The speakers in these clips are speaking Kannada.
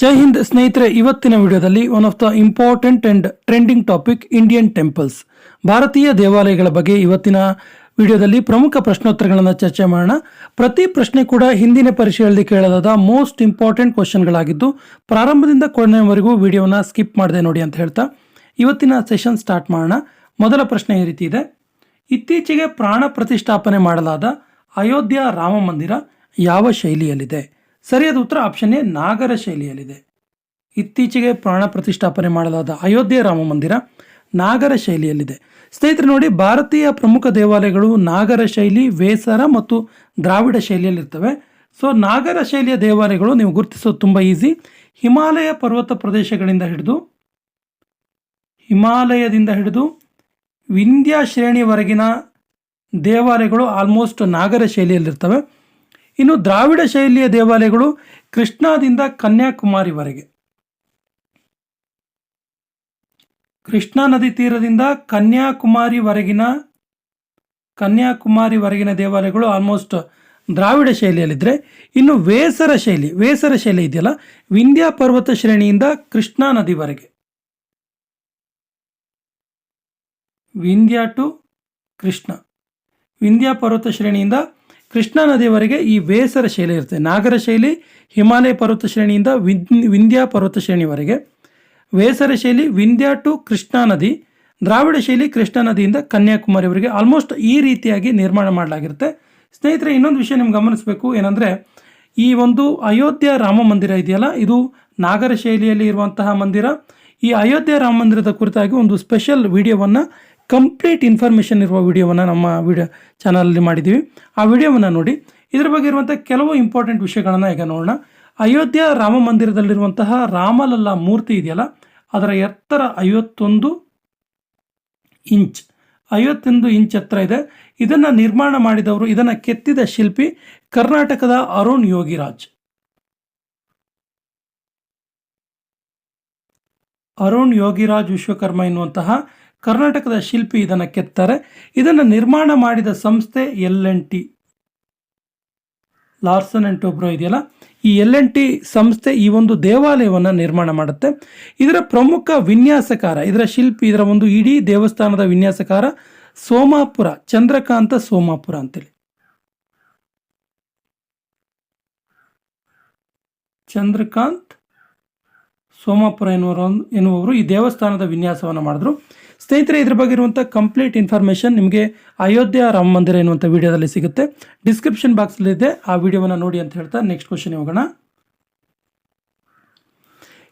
ಜೈ ಹಿಂದ್ ಸ್ನೇಹಿತರೆ, ಇವತ್ತಿನ ವಿಡಿಯೋದಲ್ಲಿ one of the important and trending topic Indian temples ಭಾರತೀಯ ದೇವಾಲಯಗಳ ಬಗ್ಗೆ ಇವತ್ತಿನ ವಿಡಿಯೋದಲ್ಲಿ ಪ್ರಮುಖ ಪ್ರಶ್ನೋತ್ತರಗಳನ್ನು ಚರ್ಚೆ ಮಾಡೋಣ. ಪ್ರತಿ ಪ್ರಶ್ನೆ ಕೂಡ ಹಿಂದಿನ ಪರೀಕ್ಷೆಯಲ್ಲಿ ಕೇಳಲಾದ ಮೋಸ್ಟ್ ಇಂಪಾರ್ಟೆಂಟ್ ಕ್ವಶನ್ಗಳಾಗಿದ್ದು ಪ್ರಾರಂಭದಿಂದ ಕೊನೆಯವರೆಗೂ ವಿಡಿಯೋನ ಸ್ಕಿಪ್ ಮಾಡದೆ ನೋಡಿ ಅಂತ ಹೇಳ್ತಾ ಇವತ್ತಿನ ಸೆಷನ್ ಸ್ಟಾರ್ಟ್ ಮಾಡೋಣ. ಮೊದಲ ಪ್ರಶ್ನೆ ಈ ರೀತಿ ಇದೆ. ಇತ್ತೀಚೆಗೆ ಪ್ರಾಣ ಪ್ರತಿಷ್ಠಾಪನೆ ಮಾಡಲಾದ ಅಯೋಧ್ಯ ರಾಮ ಮಂದಿರ ಯಾವ ಶೈಲಿಯಲ್ಲಿದೆ? ಸರಿಯಾದ ಉತ್ತರ ಆಪ್ಷನ್ ಎ ನಾಗರ ಶೈಲಿಯಲ್ಲಿದೆ. ಇತ್ತೀಚೆಗೆ ಪ್ರಾಣ ಪ್ರತಿಷ್ಠಾಪನೆ ಮಾಡಲಾದ ಅಯೋಧ್ಯೆ ರಾಮ ಮಂದಿರ ನಾಗರ ಶೈಲಿಯಲ್ಲಿದೆ. ಸ್ನೇಹಿತರೆ, ನೋಡಿ, ಭಾರತೀಯ ಪ್ರಮುಖ ದೇವಾಲಯಗಳು ನಾಗರ ಶೈಲಿ, ವೇಸರ ಮತ್ತು ದ್ರಾವಿಡ ಶೈಲಿಯಲ್ಲಿರ್ತವೆ. ಸೊ ನಾಗರ ಶೈಲಿಯ ದೇವಾಲಯಗಳು ನೀವು ಗುರುತಿಸೋದು ತುಂಬ ಈಸಿ ಹಿಮಾಲಯ ಪರ್ವತ ಪ್ರದೇಶಗಳಿಂದ ಹಿಡಿದು, ಹಿಮಾಲಯದಿಂದ ಹಿಡಿದು, ವಿಂಧ್ಯ ಶ್ರೇಣಿವರೆಗಿನ ದೇವಾಲಯಗಳು ಆಲ್ಮೋಸ್ಟ್ ನಾಗರ ಶೈಲಿಯಲ್ಲಿರ್ತವೆ. ಇನ್ನು ದ್ರಾವಿಡ ಶೈಲಿಯ ದೇವಾಲಯಗಳು ಕೃಷ್ಣಾದಿಂದ ಕನ್ಯಾಕುಮಾರಿವರೆಗೆ. ಕೃಷ್ಣಾ ನದಿ ತೀರದಿಂದ ಕನ್ಯಾಕುಮಾರಿವರೆಗಿನ ಕನ್ಯಾಕುಮಾರಿವರೆಗಿನ ದೇವಾಲಯಗಳು ಆಲ್ಮೋಸ್ಟ್ ದ್ರಾವಿಡ ಶೈಲಿಯಲ್ಲಿದ್ದರೆ ಇನ್ನು ವೇಸರ ಶೈಲಿ ವೇಸರ ಶೈಲಿ ಇದೆಯಲ್ಲ, ವಿಂಧ್ಯ ಪರ್ವತ ಶ್ರೇಣಿಯಿಂದ ಕೃಷ್ಣಾ ನದಿವರೆಗೆ. ವಿಂಧ್ಯ ಟು ಕೃಷ್ಣ. ವಿಂಧ್ಯ ಪರ್ವತ ಶ್ರೇಣಿಯಿಂದ ಕೃಷ್ಣಾ ನದಿಯವರೆಗೆ ಈ ವೇಸರ ಶೈಲಿ ಇರುತ್ತೆ. ನಾಗರ ಶೈಲಿ, ಹಿಮಾಲಯ ಪರ್ವತ ಶ್ರೇಣಿಯಿಂದ ವಿಂಧ್ಯ ಪರ್ವತ ಶ್ರೇಣಿವರೆಗೆ. ವೇಸರ ಶೈಲಿ, ವಿಂಧ್ಯ ಟು ಕೃಷ್ಣಾ ನದಿ. ದ್ರಾವಿಡ ಶೈಲಿ, ಕೃಷ್ಣಾ ನದಿಯಿಂದ ಕನ್ಯಾಕುಮಾರಿವರೆಗೆ ಆಲ್ಮೋಸ್ಟ್ ಈ ರೀತಿಯಾಗಿ ನಿರ್ಮಾಣ ಮಾಡಲಾಗಿರುತ್ತೆ. ಸ್ನೇಹಿತರೆ, ಇನ್ನೊಂದು ವಿಷಯ ನಿಮ್ಗೆ ಗಮನಿಸಬೇಕು. ಏನಂದರೆ, ಈ ಒಂದು ಅಯೋಧ್ಯ ರಾಮ ಮಂದಿರ ಇದೆಯಲ್ಲ? ಇದು ನಾಗರ ಶೈಲಿಯಲ್ಲಿ ಇರುವಂತಹ ಮಂದಿರ. ಈ ಅಯೋಧ್ಯ ರಾಮ ಮಂದಿರದ ಕುರಿತಾಗಿ ಒಂದು ಸ್ಪೆಷಲ್ ವಿಡಿಯೋವನ್ನು ಕಂಪ್ಲೀಟ್ ಇನ್ಫಾರ್ಮೇಷನ್ ಇರುವ ವಿಡಿಯೋವನ್ನು ನಮ್ಮ ವಿಡಿಯೋ ಚಾನಲಲ್ಲಿ ಮಾಡಿದ್ದೀವಿ. ಆ ವಿಡಿಯೋವನ್ನು ನೋಡಿ, ಇದರ ಬಗ್ಗೆ ಇರುವಂಥ ಕೆಲವು ಇಂಪಾರ್ಟೆಂಟ್ ವಿಷಯಗಳನ್ನು ಈಗ ನೋಡೋಣ. ಅಯೋಧ್ಯ ರಾಮ ಮಂದಿರದಲ್ಲಿರುವಂತಹ ರಾಮಲಲ್ಲ ಮೂರ್ತಿ ಇದೆಯಲ್ಲ, ಅದರ ಎತ್ತರ ಐವತ್ತೊಂದು ಇಂಚ್ ಐವತ್ತೊಂದು ಇಂಚ್ ಎತ್ತರ ಇದೆ. ಇದನ್ನು ನಿರ್ಮಾಣ ಮಾಡಿದವರು, ಇದನ್ನು ಕೆತ್ತಿದ ಶಿಲ್ಪಿ ಕರ್ನಾಟಕದ ಅರುಣ್ ಯೋಗಿರಾಜ್. ಅರುಣ್ ಯೋಗಿರಾಜ್ ವಿಶ್ವಕರ್ಮ ಎನ್ನುವಂತಹ ಕರ್ನಾಟಕದ ಶಿಲ್ಪಿ ಇದನ್ನು ಕೆತ್ತಾರೆ. ಇದನ್ನು ನಿರ್ಮಾಣ ಮಾಡಿದ ಸಂಸ್ಥೆ L N T. Larsen and Toubro ಇದೆಯಲ್ಲ? ಈ ಎಲ್ ಎನ್ ಟಿ ಸಂಸ್ಥೆ ಈ ಒಂದು ದೇವಾಲಯವನ್ನು ನಿರ್ಮಾಣ ಮಾಡುತ್ತೆ. ಇದರ ಪ್ರಮುಖ ವಿನ್ಯಾಸಕಾರ, ಇದರ ಶಿಲ್ಪಿ, ಇದರ ಒಂದು ಇಡೀ ದೇವಸ್ಥಾನದ ವಿನ್ಯಾಸಕಾರ ಸೋಮಾಪುರ, ಚಂದ್ರಕಾಂತ ಸೋಮಾಪುರ ಅಂತೇಳಿ. ಚಂದ್ರಕಾಂತ್ ಸೋಮಾಪುರ ಎನ್ನುವರು ಎನ್ನುವವರು ಈ ದೇವಸ್ಥಾನದ ವಿನ್ಯಾಸವನ್ನು ಮಾಡಿದ್ರು. ಸ್ನೇಹಿತರೆ, ಇದ್ರ ಬಗ್ಗೆ ಇರುವಂಥ ಕಂಪ್ಲೀಟ್ ಇನ್ಫಾರ್ಮೇಷನ್ ನಿಮಗೆ ಅಯೋಧ್ಯ ರಾಮ ಮಂದಿರ ಎನ್ನುವಂಥ ವಿಡಿಯೋದಲ್ಲಿ ಸಿಗುತ್ತೆ. ಡಿಸ್ಕ್ರಿಪ್ಷನ್ ಬಾಕ್ಸಲ್ಲಿದೆ ಆ ವಿಡಿಯೋವನ್ನು ನೋಡಿ ಅಂತ ಹೇಳ್ತಾ ನೆಕ್ಸ್ಟ್ ಕ್ವಶನ್ ಹೋಗೋಣ.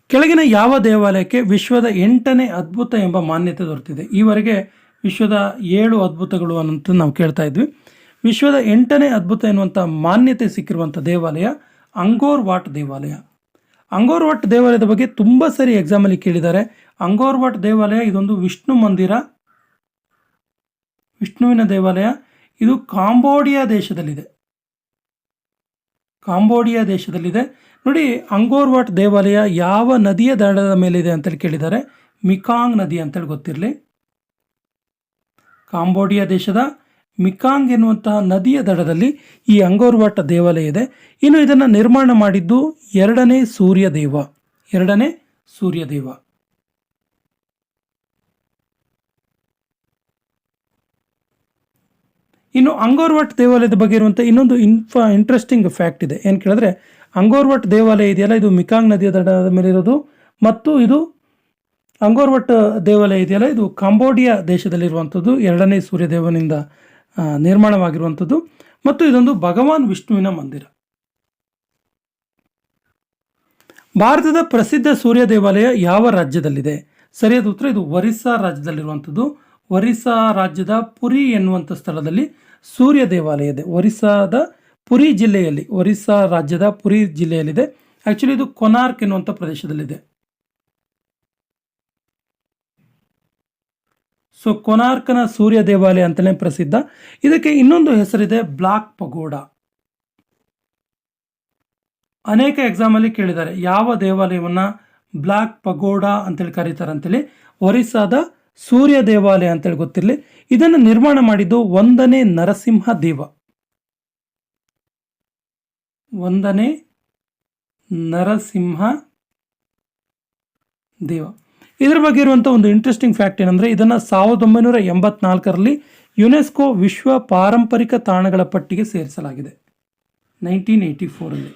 ಕೆಳಗಿನ ಯಾವ ದೇವಾಲಯಕ್ಕೆ ವಿಶ್ವದ ಎಂಟನೇ ಅದ್ಭುತ ಎಂಬ ಮಾನ್ಯತೆ ದೊರೆತಿದೆ? ಈವರೆಗೆ ವಿಶ್ವದ ಏಳು ಅದ್ಭುತಗಳು ಅನ್ನೋಂಥ ನಾವು ಕೇಳ್ತಾ ಇದ್ವಿ. ವಿಶ್ವದ ಎಂಟನೇ ಅದ್ಭುತ ಎನ್ನುವಂಥ ಮಾನ್ಯತೆ ಸಿಕ್ಕಿರುವಂಥ ದೇವಾಲಯ ಅಂಗೋರ್ ವಾಟ್ ದೇವಾಲಯ? ಅಂಗೋರ್ ವಾಟ್ ದೇವಾಲಯದ ಬಗ್ಗೆ ತುಂಬ ಸರಿ ಎಕ್ಸಾಮಲ್ಲಿ ಕೇಳಿದ್ದಾರೆ. ಅಂಗೋರ್ ವಾಟ್ ದೇವಾಲಯ, ಇದೊಂದು ವಿಷ್ಣು ಮಂದಿರ. ವಿಷ್ಣುವಿನ ದೇವಾಲಯ. ಇದು ಕಾಂಬೋಡಿಯಾ ದೇಶದಲ್ಲಿದೆ. ಕಾಂಬೋಡಿಯಾ ದೇಶದಲ್ಲಿದೆ. ನೋಡಿ ಅಂಗೋರ್ ವಾಟ್ ದೇವಾಲಯ ಯಾವ ನದಿಯ ದಡದ ಮೇಲಿದೆ ಅಂತೇಳಿ ಕೇಳಿದ್ದಾರೆ. ಮಿಕಾಂಗ್ ನದಿ ಅಂತೇಳಿ ಗೊತ್ತಿರಲಿ. ಕಾಂಬೋಡಿಯಾ ದೇಶದ ಮಿಕಾಂಗ್ ಎನ್ನುವಂತಹ ನದಿಯ ದಡದಲ್ಲಿ ಈ ಅಂಗೋರ್ವಾಟ ದೇವಾಲಯ ಇದೆ. ಇನ್ನು ಇದನ್ನು ನಿರ್ಮಾಣ ಮಾಡಿದ್ದು ಎರಡನೇ ಸೂರ್ಯದೇವ. ಎರಡನೇ ಸೂರ್ಯದೇವ. ಇನ್ನು ಅಂಗೋರ್ವಾಟ್ ದೇವಾಲಯದ ಬಗ್ಗೆ ಇರುವಂಥ ಇನ್ನೊಂದು ಇನ್ಫಾ ಇಂಟ್ರೆಸ್ಟಿಂಗ್ ಫ್ಯಾಕ್ಟ್ ಇದೆ. ಏನು ಕೇಳಿದ್ರೆ, ಅಂಗೋರ್ವಾಟ್ ದೇವಾಲಯ ಇದೆಯಲ್ಲ? ಇದು ಮಿಕಾಂಗ್ ನದಿಯ ದಡದ ಮೇಲೆ ಇರೋದು. ಮತ್ತು ಇದು ಅಂಗೋರ್ವಟ್ ದೇವಾಲಯ ಇದೆಯಲ್ಲ? ಇದು ಕಾಂಬೋಡಿಯಾ ದೇಶದಲ್ಲಿರುವಂಥದ್ದು ಎರಡನೇ ಸೂರ್ಯದೇವನಿಂದ ನಿರ್ಮಾಣವಾಗಿರುವಂಥದ್ದು. ಮತ್ತು ಇದೊಂದು ಭಗವಾನ್ ವಿಷ್ಣುವಿನ ಮಂದಿರ. ಭಾರತದ ಪ್ರಸಿದ್ಧ ಸೂರ್ಯ ದೇವಾಲಯ ಯಾವ ರಾಜ್ಯದಲ್ಲಿದೆ? ಸರಿಯಾದ ಉತ್ತರ, ಇದು ಒರಿಸ್ಸಾ ರಾಜ್ಯದಲ್ಲಿರುವಂಥದ್ದು. ಒರಿಸ್ಸಾ ರಾಜ್ಯದ ಪುರಿ ಎನ್ನುವಂಥ ಸ್ಥಳದಲ್ಲಿ ಸೂರ್ಯ ದೇವಾಲಯ ಇದೆ. ಒರಿಸ್ಸಾದ ಪುರಿ ಜಿಲ್ಲೆಯಲ್ಲಿ, ಒರಿಸ್ಸಾ ರಾಜ್ಯದ ಪುರಿ ಜಿಲ್ಲೆಯಲ್ಲಿದೆ. ಆ್ಯಕ್ಚುಲಿ ಇದು ಕೊನಾರ್ಕ್ ಎನ್ನುವಂಥ ಪ್ರದೇಶದಲ್ಲಿದೆ. ಸೊ ಕೊನಾರ್ಕನ ಸೂರ್ಯ ದೇವಾಲಯ ಅಂತಲೇ ಪ್ರಸಿದ್ಧ. ಇದಕ್ಕೆ ಇನ್ನೊಂದು ಹೆಸರಿದೆ ಬ್ಲಾಕ್ ಪಗೋಡ ಅನೇಕ ಎಕ್ಸಾಮಲ್ಲಿ ಕೇಳಿದ್ದಾರೆ. ಯಾವ ದೇವಾಲಯವನ್ನು ಬ್ಲಾಕ್ ಪಗೋಡ ಅಂತೇಳಿ ಕರೀತಾರೆ ಅಂತೇಳಿ. ಒರಿಸ್ಸಾದ ಸೂರ್ಯ ದೇವಾಲಯ ಅಂತೇಳಿ ಗೊತ್ತಿರಲಿ. ಇದನ್ನು ನಿರ್ಮಾಣ ಮಾಡಿದ್ದು ಒಂದನೇ ನರಸಿಂಹ ದೇವ. ಒಂದನೇ ನರಸಿಂಹ ದೇವ. ಇದರ ಬಗ್ಗೆ ಇರುವಂಥ ಒಂದು ಇಂಟ್ರೆಸ್ಟಿಂಗ್ ಫ್ಯಾಕ್ಟ್ ಏನಂದರೆ ಇದನ್ನು ಸಾವಿರದ ಒಂಬೈನೂರ ಎಂಬತ್ನಾಲ್ಕರಲ್ಲಿ ಯುನೆಸ್ಕೋ ವಿಶ್ವ ಪಾರಂಪರಿಕ ತಾಣಗಳ ಪಟ್ಟಿಗೆ ಸೇರಿಸಲಾಗಿದೆ. Nineteen eighty ಫೋರಲ್ಲಿ.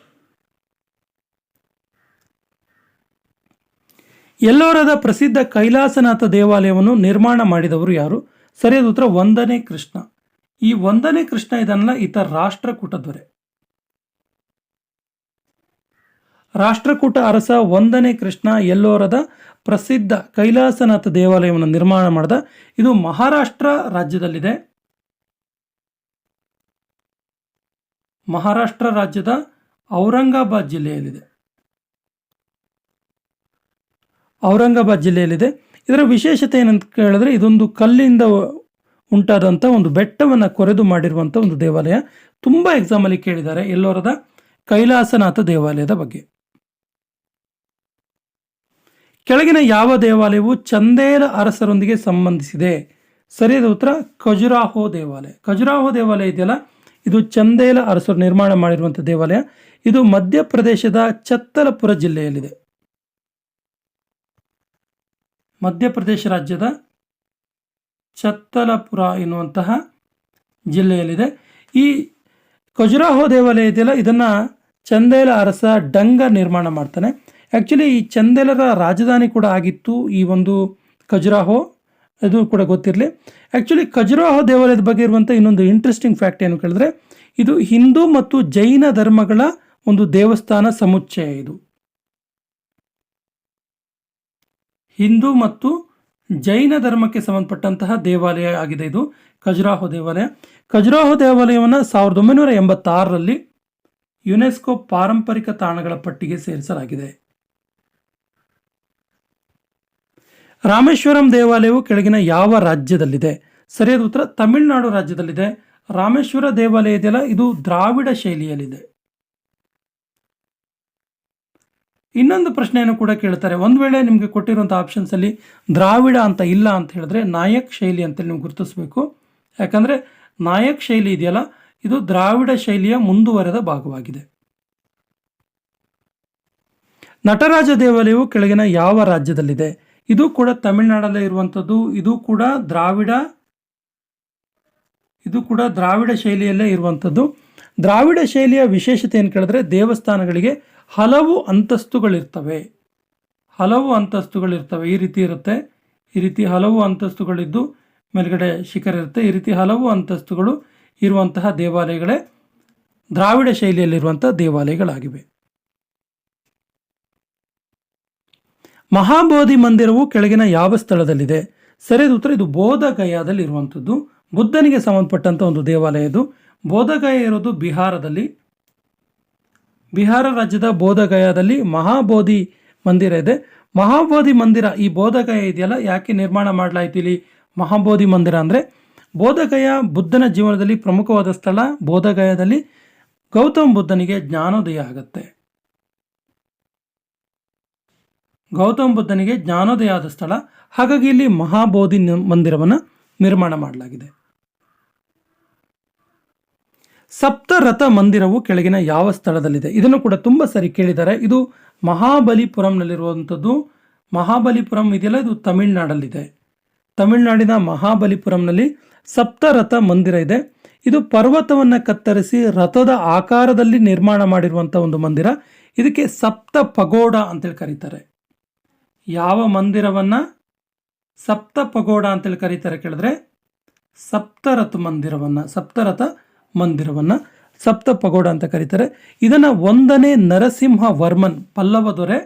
ಎಲ್ಲೋರದ ಪ್ರಸಿದ್ಧ ಕೈಲಾಸನಾಥ ದೇವಾಲಯವನ್ನು ನಿರ್ಮಾಣ ಮಾಡಿದವರು ಯಾರು? ಸರಿಯಾದ ಉತ್ತರ ಒಂದನೇ ಕೃಷ್ಣ. ಈ ಒಂದನೇ ಕೃಷ್ಣ ಇದನ್ನ ಈತ ರಾಷ್ಟ್ರಕೂಟ ದೊರೆ ರಾಷ್ಟ್ರಕೂಟ ಅರಸ ಒಂದನೇ ಕೃಷ್ಣ ಎಲ್ಲೋರದ ಪ್ರಸಿದ್ಧ ಕೈಲಾಸನಾಥ ದೇವಾಲಯವನ್ನು ನಿರ್ಮಾಣ ಮಾಡಿದ ಇದು ಮಹಾರಾಷ್ಟ್ರ ರಾಜ್ಯದಲ್ಲಿದೆ. ಮಹಾರಾಷ್ಟ್ರ ರಾಜ್ಯದ ಔರಂಗಾಬಾದ್ ಜಿಲ್ಲೆಯಲ್ಲಿದೆ. ಔರಂಗಾಬಾದ್ ಜಿಲ್ಲೆಯಲ್ಲಿದೆ. ಇದರ ವಿಶೇಷತೆ ಏನಂತ ಕೇಳಿದ್ರೆ ಇದೊಂದು ಕಲ್ಲಿಂದ ಉಂಟಾದಂಥ ಒಂದು ಬೆಟ್ಟವನ್ನು ಕೊರೆದು ಮಾಡಿರುವಂಥ ಒಂದು ದೇವಾಲಯ. ತುಂಬ ಎಕ್ಸಾಮಲ್ಲಿ ಕೇಳಿದ್ದಾರೆ ಎಲ್ಲೋರದ ಕೈಲಾಸನಾಥ ದೇವಾಲಯದ ಬಗ್ಗೆ. ಕೆಳಗಿನ ಯಾವ ದೇವಾಲಯವು ಚಂದೇಲ ಅರಸರೊಂದಿಗೆ ಸಂಬಂಧಿಸಿದೆ? ಸರಿಯಾದ ಉತ್ತರ ಖಜುರಾಹೋ ದೇವಾಲಯ. ಖಜುರಾಹೋ ದೇವಾಲಯ ಇದೆಯಲ್ಲ? ಇದು ಚಂದೇಲ ಅರಸರು ನಿರ್ಮಾಣ ಮಾಡಿರುವಂಥ ದೇವಾಲಯ. ಇದು ಮಧ್ಯಪ್ರದೇಶದ ಚತ್ತಲಪುರ ಜಿಲ್ಲೆಯಲ್ಲಿದೆ. ಮಧ್ಯಪ್ರದೇಶ ರಾಜ್ಯದ ಚತ್ತಲಪುರ ಎನ್ನುವಂತಹ ಜಿಲ್ಲೆಯಲ್ಲಿದೆ. ಈ ಖಜುರಾಹೋ ದೇವಾಲಯ ಇದೆಯಲ್ಲ? ಇದನ್ನು ಚಂದೇಲ ಅರಸ ಡಂಗ ನಿರ್ಮಾಣ ಮಾಡ್ತಾನೆ. ಆ್ಯಕ್ಚುಲಿ ಈ ಚಂದೇಲರ ರಾಜಧಾನಿ ಕೂಡ ಆಗಿತ್ತು ಈ ಒಂದು ಖಜುರಾಹೋ. ಅದು ಕೂಡ ಗೊತ್ತಿರಲಿ. ಆ್ಯಕ್ಚುಲಿ ಖಜುರಾಹೋ ದೇವಾಲಯದ ಬಗ್ಗೆ ಇರುವಂಥ ಇನ್ನೊಂದು ಇಂಟ್ರೆಸ್ಟಿಂಗ್ ಫ್ಯಾಕ್ಟ್ ಏನು ಕೇಳಿದ್ರೆ, ಇದು ಹಿಂದೂ ಮತ್ತು ಜೈನ ಧರ್ಮಗಳ ಒಂದು ದೇವಸ್ಥಾನ ಸಮುಚ್ಚಯ ಇದು. ಹಿಂದೂ ಮತ್ತು ಜೈನ ಧರ್ಮಕ್ಕೆ ಸಂಬಂಧಪಟ್ಟಂತಹ ದೇವಾಲಯ ಆಗಿದೆ ಇದು, ಖಜುರಾಹೋ ದೇವಾಲಯ. ಖಜುರಾಹೋ ದೇವಾಲಯವನ್ನು ಸಾವಿರದ ಒಂಬೈನೂರ ಎಂಬತ್ತಾರರಲ್ಲಿ ಯುನೆಸ್ಕೋ ಪಾರಂಪರಿಕ ತಾಣಗಳ ಪಟ್ಟಿಗೆ ಸೇರಿಸಲಾಗಿದೆ. ರಾಮೇಶ್ವರಂ ದೇವಾಲಯವು ಕೆಳಗಿನ ಯಾವ ರಾಜ್ಯದಲ್ಲಿದೆ? ಸರಿಯಾದ ಉತ್ತರ, ತಮಿಳುನಾಡು ರಾಜ್ಯದಲ್ಲಿದೆ. ರಾಮೇಶ್ವರ ದೇವಾಲಯ ಇದೆಯಲ್ಲ ಇದು ದ್ರಾವಿಡ ಶೈಲಿಯಲ್ಲಿದೆ. ಇನ್ನೊಂದು ಪ್ರಶ್ನೆಯನ್ನು ಕೂಡ ಕೇಳ್ತಾರೆ. ಒಂದು ವೇಳೆ ನಿಮಗೆ ಕೊಟ್ಟಿರುವಂಥ ಆಪ್ಷನ್ಸಲ್ಲಿ ದ್ರಾವಿಡ ಅಂತ ಇಲ್ಲ ಅಂತ ಹೇಳಿದ್ರೆ ನಾಯಕ್ ಶೈಲಿ ಅಂತೇಳಿ ನೀವು ಗುರುತಿಸಬೇಕು. ಯಾಕಂದರೆ ನಾಯಕ್ ಶೈಲಿ ಇದೆಯಲ್ಲ, ಇದು ದ್ರಾವಿಡ ಶೈಲಿಯ ಮುಂದುವರೆದ ಭಾಗವಾಗಿದೆ. ನಟರಾಜ ದೇವಾಲಯವು ಕೆಳಗಿನ ಯಾವ ರಾಜ್ಯದಲ್ಲಿದೆ? ಇದು ಕೂಡ ತಮಿಳುನಾಡಲ್ಲೇ ಇರುವಂಥದ್ದು. ಇದು ಕೂಡ ದ್ರಾವಿಡ, ಇದು ಕೂಡ ದ್ರಾವಿಡ ಶೈಲಿಯಲ್ಲೇ ಇರುವಂಥದ್ದು. ದ್ರಾವಿಡ ಶೈಲಿಯ ವಿಶೇಷತೆ ಏನು ಕೇಳಿದ್ರೆ ದೇವಸ್ಥಾನಗಳಿಗೆ ಹಲವು ಅಂತಸ್ತುಗಳಿರ್ತವೆ. ಹಲವು ಅಂತಸ್ತುಗಳಿರ್ತವೆ. ಈ ರೀತಿ ಇರುತ್ತೆ. ಈ ರೀತಿ ಹಲವು ಅಂತಸ್ತುಗಳಿದ್ದು ಮೇಲ್ಗಡೆ ಶಿಖರ ಇರುತ್ತೆ. ಈ ರೀತಿ ಹಲವು ಅಂತಸ್ತುಗಳು ಇರುವಂತಹ ದೇವಾಲಯಗಳೇ ದ್ರಾವಿಡ ಶೈಲಿಯಲ್ಲಿರುವಂಥ ದೇವಾಲಯಗಳಾಗಿವೆ. ಮಹಾಬೋಧಿ ಮಂದಿರವು ಕೆಳಗಿನ ಯಾವ ಸ್ಥಳದಲ್ಲಿದೆ? ಸರಿಯಾದ ಉತ್ತರ ಇದು ಬೋಧಗಯಾದಲ್ಲಿ ಇರುವಂಥದ್ದು ಬುದ್ಧನಿಗೆ ಸಂಬಂಧಪಟ್ಟಂಥ ಒಂದು ದೇವಾಲಯ ಇದು. ಬೋಧಗಯ ಇರೋದು ಬಿಹಾರದಲ್ಲಿ. ಬಿಹಾರ ರಾಜ್ಯದ ಬೋಧಗಯಾದಲ್ಲಿ ಮಹಾಬೋಧಿ ಮಂದಿರ ಇದೆ. ಮಹಾಬೋಧಿ ಮಂದಿರ ಈ ಬೋಧಗಯ ಇದೆಯಲ್ಲ? ಯಾಕೆ ನಿರ್ಮಾಣ ಮಾಡಲಾಯಿತು ಇಲ್ಲಿ ಮಹಾಬೋಧಿ ಮಂದಿರ ಅಂದರೆ? ಬೋಧಗಯ ಬುದ್ಧನ ಜೀವನದಲ್ಲಿ ಪ್ರಮುಖವಾದ ಸ್ಥಳ ಬೋಧಗಯದಲ್ಲಿ. ಗೌತಮ ಬುದ್ಧನಿಗೆ ಜ್ಞಾನೋದಯ ಆಗುತ್ತೆ. ಗೌತಮ ಬುದ್ಧನಿಗೆ ಜ್ಞಾನೋದಯಾದ ಸ್ಥಳ. ಹಾಗಾಗಿ ಇಲ್ಲಿ ಮಹಾಬೋಧಿ ಮಂದಿರವನ್ನು ನಿರ್ಮಾಣ ಮಾಡಲಾಗಿದೆ. ಸಪ್ತರಥ ಮಂದಿರವು ಕೆಳಗಿನ ಯಾವ ಸ್ಥಳದಲ್ಲಿದೆ? ಇದನ್ನು ಕೂಡ ತುಂಬ ಸರಿ ಕೇಳಿದ್ದಾರೆ. ಇದು ಮಹಾಬಲಿಪುರಂನಲ್ಲಿರುವಂಥದ್ದು. ಮಹಾಬಲಿಪುರಂ ಇದೆಯಲ್ಲ? ಇದು ತಮಿಳ್ನಾಡಲ್ಲಿದೆ. ತಮಿಳುನಾಡಿನ ಮಹಾಬಲಿಪುರಂನಲ್ಲಿ ಸಪ್ತರಥ ಮಂದಿರ ಇದೆ. ಇದು ಪರ್ವತವನ್ನು ಕತ್ತರಿಸಿ ರಥದ ಆಕಾರದಲ್ಲಿ ನಿರ್ಮಾಣ ಮಾಡಿರುವಂಥ ಒಂದು ಮಂದಿರ. ಇದಕ್ಕೆ ಸಪ್ತ ಪಗೋಡ ಅಂತೇಳಿ ಕರೀತಾರೆ. ಯಾವ ಮಂದಿರವನ್ನು ಸಪ್ತ ಪಗೋಡ ಅಂತೇಳಿ ಕರೀತಾರೆ ಕೇಳಿದ್ರೆ, ಸಪ್ತರಥ ಮಂದಿರವನ್ನು ಸಪ್ತರಥ ಮಂದಿರವನ್ನು ಸಪ್ತ ಪಗೋಡ ಅಂತ ಕರೀತಾರೆ. ಇದನ್ನು ಒಂದನೇ ನರಸಿಂಹ ವರ್ಮನ್ ಪಲ್ಲವ ದೊರೆ,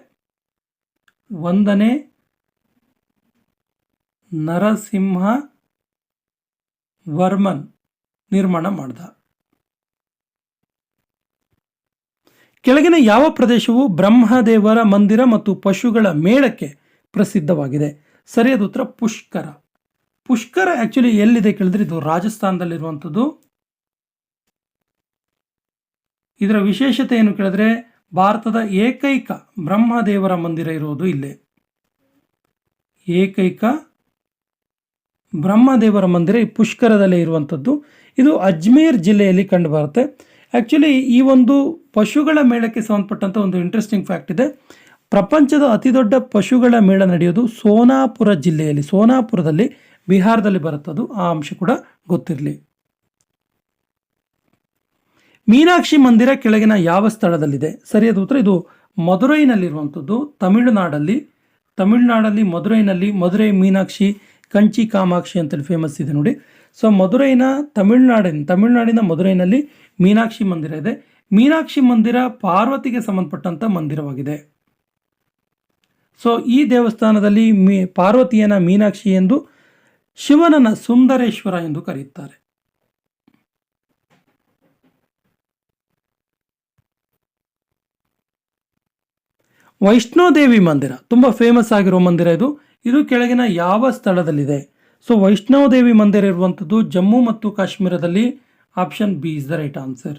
ಒಂದನೇ ನರಸಿಂಹ ವರ್ಮನ್ ನಿರ್ಮಾಣ ಮಾಡ್ದ. ಕೆಳಗಿನ ಯಾವ ಪ್ರದೇಶವು ಬ್ರಹ್ಮದೇವರ ಮಂದಿರ ಮತ್ತು ಪಶುಗಳ ಮೇಳಕ್ಕೆ ಪ್ರಸಿದ್ಧವಾಗಿದೆ. ಸರಿಯಾದ ಉತ್ತರ ಪುಷ್ಕರ. ಪುಷ್ಕರ ಆ್ಯಕ್ಚುಲಿ ಎಲ್ಲಿದೆ ಕೇಳಿದ್ರೆ ಇದು ರಾಜಸ್ಥಾನದಲ್ಲಿರುವಂಥದ್ದು. ಇದರ ವಿಶೇಷತೆ ಏನು ಕೇಳಿದ್ರೆ ಭಾರತದ ಏಕೈಕ ಬ್ರಹ್ಮದೇವರ ಮಂದಿರ ಇರುವುದು ಇಲ್ಲೇ. ಏಕೈಕ ಬ್ರಹ್ಮದೇವರ ಮಂದಿರ ಈ ಪುಷ್ಕರದಲ್ಲೇ ಇರುವಂಥದ್ದು. ಇದು ಅಜ್ಮೇರ್ ಜಿಲ್ಲೆಯಲ್ಲಿ ಕಂಡುಬರುತ್ತೆ ಆ್ಯಕ್ಚುಲಿ ಈ ಒಂದು ಪಶುಗಳ ಮೇಳಕ್ಕೆ ಸಂಬಂಧಪಟ್ಟಂಥ ಒಂದು ಇಂಟ್ರೆಸ್ಟಿಂಗ್ ಫ್ಯಾಕ್ಟ್ ಇದೆ. ಪ್ರಪಂಚದ ಅತಿದೊಡ್ಡ ಪಶುಗಳ ಮೇಳ ನಡೆಯೋದು ಸೋನಾಪುರ ಜಿಲ್ಲೆಯಲ್ಲಿ, ಸೋನಾಪುರದಲ್ಲಿ, ಬಿಹಾರದಲ್ಲಿ ಬರುತ್ತದು. ಆ ಅಂಶ ಕೂಡ ಗೊತ್ತಿರಲಿ. ಮೀನಾಕ್ಷಿ ಮಂದಿರ ಕೆಳಗಿನ ಯಾವ ಸ್ಥಳದಲ್ಲಿದೆ? ಸರಿಯಾದ ಉತ್ತರ. ಇದು ಮಧುರೈನಲ್ಲಿರುವಂಥದ್ದು ತಮಿಳುನಾಡಲ್ಲಿ ತಮಿಳುನಾಡಲ್ಲಿ ಮಧುರೈನಲ್ಲಿ ಮಧುರೈ, ಮೀನಾಕ್ಷಿ, ಕಂಚಿ, ಕಾಮಾಕ್ಷಿ ಅಂತೇಳಿ ಫೇಮಸ್ ಇದೆ ನೋಡಿ. ಸೊ ಮಧುರೈನ ತಮಿಳುನಾಡಿನ ತಮಿಳುನಾಡಿನ ಮದುರೈನಲ್ಲಿ ಮೀನಾಕ್ಷಿ ಮಂದಿರ ಇದೆ. ಮೀನಾಕ್ಷಿ ಮಂದಿರ ಪಾರ್ವತಿಗೆ ಸಂಬಂಧಪಟ್ಟಂಥ ಮಂದಿರವಾಗಿದೆ. ಸೊ ಈ ದೇವಸ್ಥಾನದಲ್ಲಿ ಮೀ ಪಾರ್ವತಿಯನ ಮೀನಾಕ್ಷಿ ಎಂದು ಶಿವನನ ಸುಂದರೇಶ್ವರ ಎಂದು ಕರೆಯುತ್ತಾರೆ. ವೈಷ್ಣೋದೇವಿ ಮಂದಿರ, ತುಂಬ ಫೇಮಸ್ ಆಗಿರೋ ಮಂದಿರ ಇದು. ಇದು ಕೆಳಗಿನ ಯಾವ ಸ್ಥಳದಲ್ಲಿದೆ? ಸೊ ವೈಷ್ಣೋದೇವಿ ಮಂದಿರ ಇರುವಂಥದ್ದು ಜಮ್ಮು ಮತ್ತು ಕಾಶ್ಮೀರದಲ್ಲಿ option B is the right answer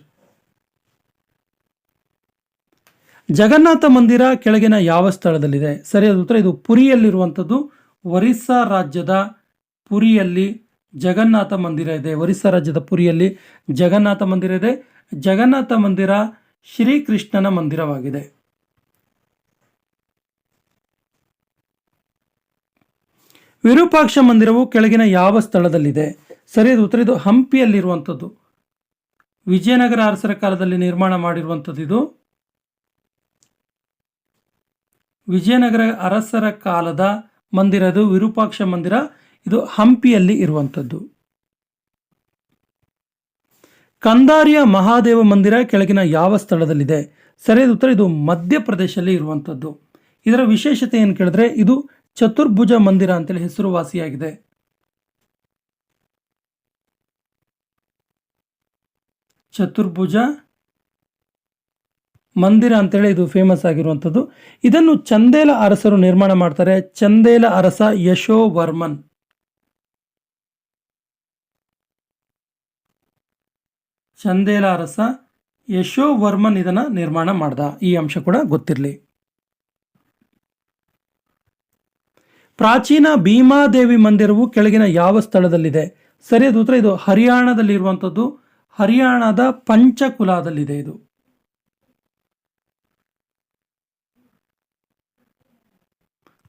Jagannath Mandir ಕೆಳಗಿನ ಯಾವ ಸ್ಥಳದಲ್ಲಿದೆ? ಸರಿಯಾದ ಉತ್ತರ ಇದು ಪುರಿಯಲ್ಲಿರುವಂಥದ್ದು. ಒರಿಸ್ಸಾ ರಾಜ್ಯದ ಪುರಿಯಲ್ಲಿ ಜಗನ್ನಾಥ ಮಂದಿರ ಇದೆ. ಒರಿಸ್ಸಾ ರಾಜ್ಯದ ಪುರಿಯಲ್ಲಿ ಜಗನ್ನಾಥ ಮಂದಿರ ಇದೆ. ಜಗನ್ನಾಥ ಮಂದಿರ ಶ್ರೀಕೃಷ್ಣನ ಮಂದಿರವಾಗಿದೆ. ವಿರೂಪಾಕ್ಷ ಮಂದಿರವು ಕೆಳಗಿನ ಯಾವ ಸ್ಥಳದಲ್ಲಿದೆ? ಸರಿಯಾದ ಉತ್ತರ ಇದು ಹಂಪಿಯಲ್ಲಿರುವಂಥದ್ದು. ವಿಜಯನಗರ ಅರಸರ ಕಾಲದಲ್ಲಿ ನಿರ್ಮಾಣ ಮಾಡಿರುವಂಥದ್ದು ಇದು. ವಿಜಯನಗರ ಅರಸರ ಕಾಲದ ಮಂದಿರದು ವಿರೂಪಾಕ್ಷ ಮಂದಿರ. ಇದು ಹಂಪಿಯಲ್ಲಿ ಇರುವಂಥದ್ದು. ಕಂದಾರಿಯ ಮಹಾದೇವ ಮಂದಿರ ಕೆಳಗಿನ ಯಾವ ಸ್ಥಳದಲ್ಲಿದೆ? ಸರಿಯಾದ ಉತ್ತರ, ಇದು ಮಧ್ಯಪ್ರದೇಶದಲ್ಲಿ ಇರುವಂಥದ್ದು. ಇದರ ವಿಶೇಷತೆ ಏನು ಕೇಳಿದ್ರೆ, ಇದು ಚತುರ್ಭುಜ ಮಂದಿರ ಅಂತೇಳಿ ಹೆಸರುವಾಸಿಯಾಗಿದೆ. ಚತುರ್ಭುಜ, ಮಂದಿರ ಅಂತೇಳಿ ಇದು ಫೇಮಸ್ ಆಗಿರುವಂಥದ್ದು. ಇದನ್ನು ಚಂದೇಲ ಅರಸರು ನಿರ್ಮಾಣ ಮಾಡ್ತಾರೆ. ಚಂದೇಲ ಅರಸ ಯಶೋವರ್ಮನ್. ಚಂದೇಲ ಅರಸ ಯಶೋವರ್ಮನ್ ಇದನ್ನ ನಿರ್ಮಾಣ ಮಾಡ್ದ. ಈ ಅಂಶ ಕೂಡ ಗೊತ್ತಿರಲಿ. ಪ್ರಾಚೀನ ಭೀಮಾದೇವಿ ಮಂದಿರವು ಕೆಳಗಿನ ಯಾವ ಸ್ಥಳದಲ್ಲಿದೆ? ಸರಿಯಾದ ಉತ್ತರ ಇದು ಹರಿಯಾಣದಲ್ಲಿರುವಂಥದ್ದು. ಹರಿಯಾಣದ ಪಂಚಕುಲಾದಲ್ಲಿದೆ ಇದು.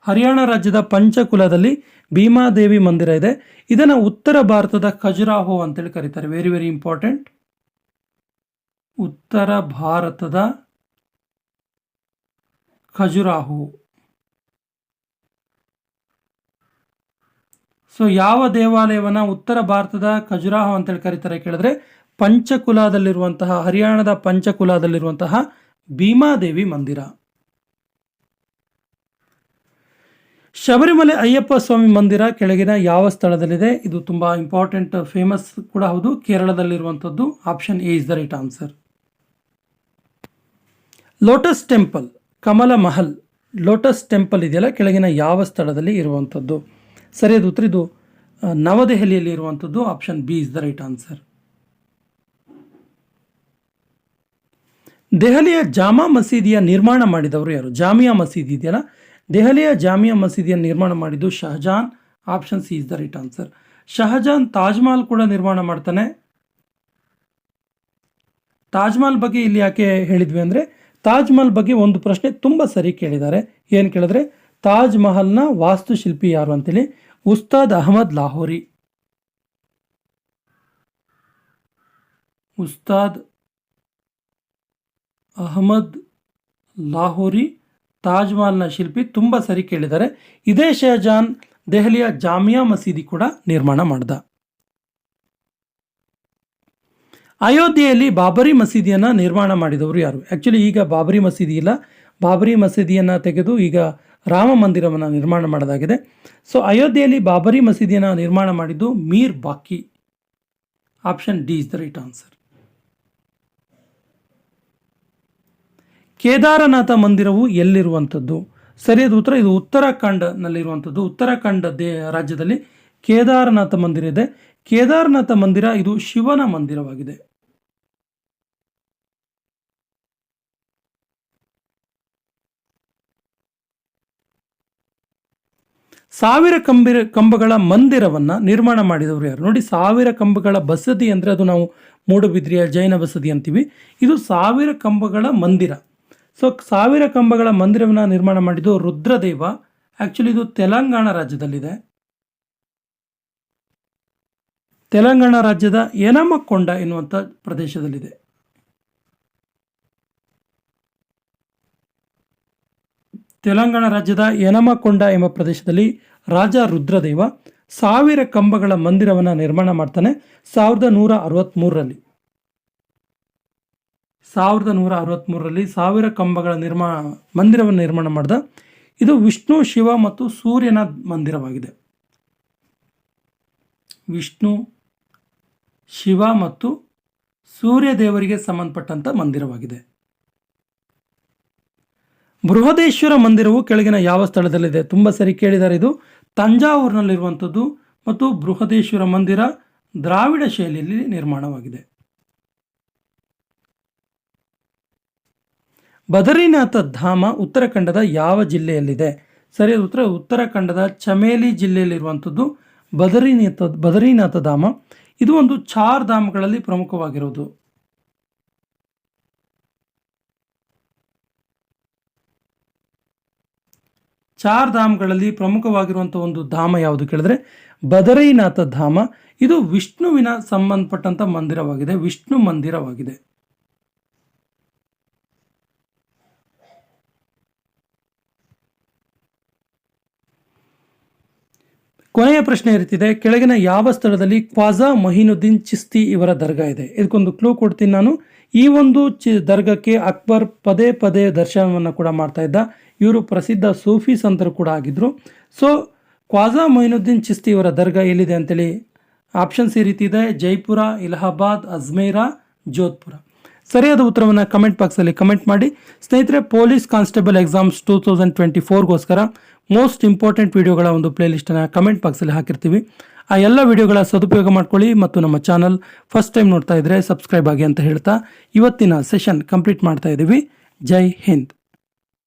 ಹರಿಯಾಣ ರಾಜ್ಯದ ಪಂಚಕುಲದಲ್ಲಿ ಭೀಮಾದೇವಿ ಮಂದಿರ ಇದೆ. ಇದನ್ನು ಉತ್ತರ ಭಾರತದ ಖಜುರಾಹೋ ಅಂತೇಳಿ ಕರೀತಾರೆ. ವೆರಿ ವೆರಿ ಇಂಪಾರ್ಟೆಂಟ್ ಉತ್ತರ ಭಾರತದ ಖಜುರಾಹೋ. ಸೊ ಯಾವ ದೇವಾಲಯವನ್ನ ಉತ್ತರ ಭಾರತದ ಖಜುರಾಹೋ ಅಂತೇಳಿ ಕರೀತಾರೆ ಕೇಳಿದ್ರೆ ಪಂಚಕುಲಾದಲ್ಲಿರುವಂತಹ, ಹರಿಯಾಣದ ಪಂಚಕುಲಾದಲ್ಲಿರುವಂತಹ ಭೀಮಾದೇವಿ ಮಂದಿರ. ಶಬರಿಮಲೆ ಅಯ್ಯಪ್ಪ ಸ್ವಾಮಿ ಮಂದಿರ ಕೆಳಗಿನ ಯಾವ ಸ್ಥಳದಲ್ಲಿದೆ? ಇದು ತುಂಬ ಇಂಪಾರ್ಟೆಂಟ್ ಫೇಮಸ್ ಕೂಡ ಹೌದು. ಕೇರಳದಲ್ಲಿರುವಂಥದ್ದು option A is the right answer lotus temple Kamal Mahal lotus temple ಇದೆಯಲ್ಲ, ಕೆಳಗಿನ ಯಾವ ಸ್ಥಳದಲ್ಲಿ ಇರುವಂಥದ್ದು? ಸರಿಯಾದ ಉತ್ತರ ಇದು ನವದೆಹಲಿಯಲ್ಲಿ ಇರುವಂಥದ್ದು option B is the right answer ದೆಹಲಿಯ ಜಾಮಾ ಮಸೀದಿಯ ನಿರ್ಮಾಣ ಮಾಡಿದವರು ಯಾರು? ಜಾಮಿಯಾ ಮಸೀದಿ ಇದೆಯಲ್ಲ? ದೆಹಲಿಯ ಜಾಮಿಯಾ ಮಸೀದಿಯನ್ನು ನಿರ್ಮಾಣ ಮಾಡಿದ್ದು Shahjahan. Option C is the right answer Shahjahan Taj Mahal ಕೂಡ ನಿರ್ಮಾಣ ಮಾಡ್ತಾನೆ. ತಾಜ್ಮಹಲ್ ಬಗ್ಗೆ ಇಲ್ಲಿ ಯಾಕೆ ಹೇಳಿದ್ವಿ ಅಂದರೆ ತಾಜ್ಮಹಲ್ ಬಗ್ಗೆ ಒಂದು ಪ್ರಶ್ನೆ ತುಂಬ ಸರಿ ಕೇಳಿದ್ದಾರೆ. ಏನು ಕೇಳಿದ್ರೆ, ತಾಜ್ ಮಹಲ್ನ ವಾಸ್ತುಶಿಲ್ಪಿ ಯಾರು ಅಂತೇಳಿ? ಉಸ್ತಾದ್ ಅಹಮದ್ ಲಾಹೋರಿ. ಉಸ್ತಾದ್ ಅಹಮದ್ ಲಾಹೋರಿ ತಾಜ್ ಮಹಲ್ನ ಶಿಲ್ಪಿ ತುಂಬ ಸರಿ ಕೇಳಿದ್ದಾರೆ. ಇದೇ ಶಹಜಾನ್ ದೆಹಲಿಯ ಜಾಮಿಯಾ ಮಸೀದಿ ಕೂಡ ನಿರ್ಮಾಣ ಮಾಡಿದ. ಅಯೋಧ್ಯೆಯಲ್ಲಿ ಬಾಬರಿ ಮಸೀದಿಯನ್ನು ನಿರ್ಮಾಣ ಮಾಡಿದವರು ಯಾರು? ಆ್ಯಕ್ಚುಲಿ ಈಗ ಬಾಬರಿ ಮಸೀದಿ ಇಲ್ಲ. ಬಾಬರಿ ಮಸೀದಿಯನ್ನು ತೆಗೆದು ಈಗ ರಾಮ ಮಂದಿರವನ್ನು ನಿರ್ಮಾಣ ಮಾಡಲಾಗಿದೆ. ಸೊ ಅಯೋಧ್ಯೆಯಲ್ಲಿ ಬಾಬರಿ ಮಸೀದಿಯನ್ನು ನಿರ್ಮಾಣ ಮಾಡಿದ್ದು Mir Baqi. Option D is the right answer Kedarnath ಮಂದಿರವು ಎಲ್ಲಿರುವಂಥದ್ದು? ಸರಿಯಾದ ಉತ್ತರ, ಇದು ಉತ್ತರಾಖಂಡ್ನಲ್ಲಿರುವಂಥದ್ದು. ಉತ್ತರಾಖಂಡ ದೇ, ರಾಜ್ಯದಲ್ಲಿ ಕೇದಾರನಾಥ ಮಂದಿರ ಇದೆ. ಕೇದಾರನಾಥ ಮಂದಿರ, ಇದು ಶಿವನ ಮಂದಿರವಾಗಿದೆ. ಸಾವಿರ ಕಂಬಿರ, ಕಂಬಗಳ ಮಂದಿರವನ್ನು ನಿರ್ಮಾಣ ಮಾಡಿದವರು ಯಾರು? ನೋಡಿ, ಸಾವಿರ ಕಂಬಗಳ ಬಸದಿ ಅಂದರೆ ಅದು ನಾವು ಮೂಡುಬಿದ್ರಿಯ ಜೈನ ಬಸದಿ ಅಂತೀವಿ. ಇದು ಸಾವಿರ ಕಂಬಗಳ ಮಂದಿರ. ಸೊ ಸಾವಿರ ಕಂಬಗಳ ಮಂದಿರವನ್ನು ನಿರ್ಮಾಣ ಮಾಡಿದ್ದು ರುದ್ರದೇವ. ಆ್ಯಕ್ಚುಲಿ ಇದು ತೆಲಂಗಾಣ ರಾಜ್ಯದಲ್ಲಿದೆ. ತೆಲಂಗಾಣ ರಾಜ್ಯದ ಯನಮಕೊಂಡ ಎನ್ನುವಂಥ ಪ್ರದೇಶದಲ್ಲಿದೆ. ತೆಲಂಗಾಣ ರಾಜ್ಯದ ಯನಮಕೊಂಡ ಎಂಬ ಪ್ರದೇಶದಲ್ಲಿ ರಾಜ ರುದ್ರದೇವ ಸಾವಿರ ಕಂಬಗಳ ಮಂದಿರವನ್ನು ನಿರ್ಮಾಣ ಮಾಡ್ತಾನೆ ಸಾವಿರದ ನೂರ ಅರವತ್ತ್ಮೂರರಲ್ಲಿ ಸಾವಿರದ ನೂರ ಅರವತ್ತ್ಮೂರರಲ್ಲಿ ಸಾವಿರ ಕಂಬಗಳ ನಿರ್ಮಾಣ ಮಂದಿರವನ್ನು ನಿರ್ಮಾಣ ಮಾಡಿದ. ಇದು ವಿಷ್ಣು, ಶಿವ ಮತ್ತು ಸೂರ್ಯನ ಮಂದಿರವಾಗಿದೆ. ವಿಷ್ಣು, ಶಿವ ಮತ್ತು ಸೂರ್ಯ ದೇವರಿಗೆ ಸಂಬಂಧಪಟ್ಟಂಥ ಮಂದಿರವಾಗಿದೆ. ಬೃಹದೇಶ್ವರ ಮಂದಿರವು ಕೆಳಗಿನ ಯಾವ ಸ್ಥಳದಲ್ಲಿದೆ? ತುಂಬ ಸರಿ ಕೇಳಿದ್ದಾರೆ ಇದು. ತಂಜಾವೂರಿನಲ್ಲಿರುವಂಥದ್ದು ಮತ್ತು ಬೃಹದೇಶ್ವರ ಮಂದಿರ ದ್ರಾವಿಡ ಶೈಲಿಯಲ್ಲಿ ನಿರ್ಮಾಣವಾಗಿದೆ. ಬದರಿನಾಥ ಧಾಮ ಉತ್ತರಾಖಂಡದ ಯಾವ ಜಿಲ್ಲೆಯಲ್ಲಿದೆ? ಸರಿಯಾದ ಉತ್ತರ ಉತ್ತರಾಖಂಡದ ಚಮೇಲಿ ಜಿಲ್ಲೆಯಲ್ಲಿರುವಂಥದ್ದು ಬದರಿನಾಥ ಬದರಿನಾಥ ಧಾಮ. ಇದು ಒಂದು ಚಾರ್ ಧಾಮಗಳಲ್ಲಿ ಪ್ರಮುಖವಾಗಿರುವುದು ಚಾರ್ ಧಾಮಗಳಲ್ಲಿ ಪ್ರಮುಖವಾಗಿರುವಂಥ ಒಂದು ಧಾಮ ಯಾವುದು ಕೇಳಿದ್ರೆ ಬದರಿನಾಥ ಧಾಮ. ಇದು ವಿಷ್ಣುವಿನ ಸಂಬಂಧಪಟ್ಟಂತ ಮಂದಿರವಾಗಿದೆ, ವಿಷ್ಣು ಮಂದಿರವಾಗಿದೆ. ಕೊನೆಯ ಪ್ರಶ್ನೆ ಇರ್ತಿದೆ ಕೆಳಗಿನ ಯಾವ ಸ್ಥಳದಲ್ಲಿ ಖ್ವಾಜಾ ಮಹೀನುದ್ದೀನ್ ಚಿಸ್ತಿ ಇವರ ದರ್ಗಾ ಇದೆ? ಇದಕ್ಕೊಂದು ಕ್ಲೂ ಕೊಡ್ತೀನಿ ನಾನು. ಈ ಒಂದು ಚಿ ದರ್ಗಕ್ಕೆ ಅಕ್ಬರ್ ಪದೇ ಪದೇ ದರ್ಶನವನ್ನು ಕೂಡ ಮಾಡ್ತಾ ಇದ್ದ. ಇವರು ಪ್ರಸಿದ್ಧ ಸೂಫಿ ಸಂತರು ಕೂಡ ಆಗಿದ್ದರು ಸೊ ಖ್ವಾಜಾ ಮೊಹಿನುದ್ದೀನ್ ಚಿಸ್ತಿ ಇವರ ದರ್ಗಾ ಎಲ್ಲಿದೆ ಅಂತೇಳಿ ಆಪ್ಷನ್ಸ್ ಈ ರೀತಿ ಇದೆ. ಜೈಪುರ, ಇಲಹಾಬಾದ್, ಅಜ್ಮೇರಾ, ಜೋಧ್ಪುರ. ಸರಿಯಾದ ಉತ್ತರವನ್ನು ಕಮೆಂಟ್ ಬಾಕ್ಸಲ್ಲಿ ಕಮೆಂಟ್ ಮಾಡಿ. ಸ್ನೇಹಿತರೆ, police constable exams two thousand twenty ಫೋರ್ಗೋಸ್ಕರ most important ವಿಡಿಯೋಗಳ ಒಂದು ಪ್ಲೇಲಿಸ್ಟನ್ನು ಕಮೆಂಟ್ ಬಾಕ್ಸಲ್ಲಿ ಹಾಕಿರ್ತೀವಿ. ಆ ಎಲ್ಲ ವಿಡಿಯೋಗಳ ಸದುಪಯೋಗ ಮಾಡ್ಕೊಳ್ಳಿ ಮತ್ತು ನಮ್ಮ ಚಾನಲ್ ಫಸ್ಟ್ ಟೈಮ್ ನೋಡ್ತಾ ಇದ್ದರೆ ಸಬ್ಸ್ಕ್ರೈಬ್ ಆಗಿ ಅಂತ ಹೇಳ್ತಾ ಇವತ್ತಿನ ಸೆಷನ್ ಕಂಪ್ಲೀಟ್ ಮಾಡ್ತಾ ಇದ್ದೀವಿ ಜೈ ಹಿಂದ್.